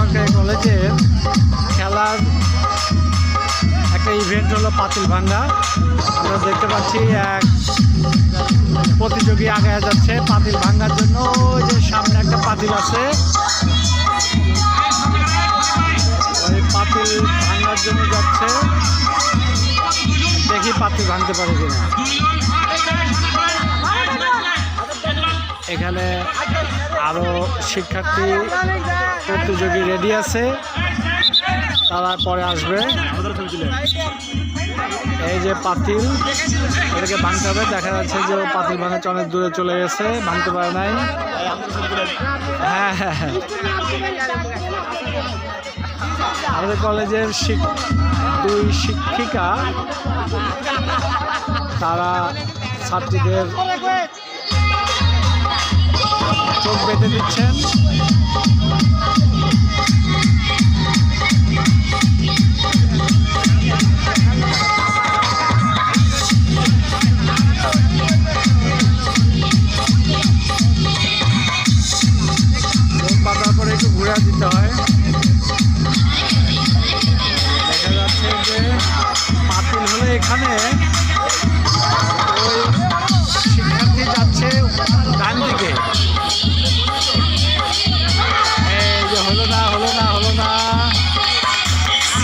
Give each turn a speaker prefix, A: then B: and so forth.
A: সরকারি কলেজের খেলার একটা ইভেন্ট হলো পাতিল ভাঙ্গা আমরা দেখতে পাচ্ছি এক প্রতিযোগী আগে যাচ্ছে পাতিল ভাঙ্গার জন্য। ওই যে সামনে একটা পাতিল আছে। ওই পাতিল ভাঙ্গার জন্য যাচ্ছে। দেখি পাতিল ভাঙতে পারে কিনা। এখানে আরও শিক্ষার্থী প্রতিযোগী রেডি আছে। তারা পরে আসবে। এই যে পাতিল, এটাকে ভাঙতে হবে। দেখা যাচ্ছে যে পাতিল ভাঙাচ্ছে অনেক দূরে চলে গেছে, ভাঙতে পারে নাই। হ্যাঁ হ্যাঁ হ্যাঁ। কলেজের দুই শিক্ষিকা, তারা ছাত্রীদের বেঁধে দিচ্ছেন। পরে একটু ঘুরে দিতে হয়। দেখা যাচ্ছে যে পাতিল হলে এখানে। Paulo.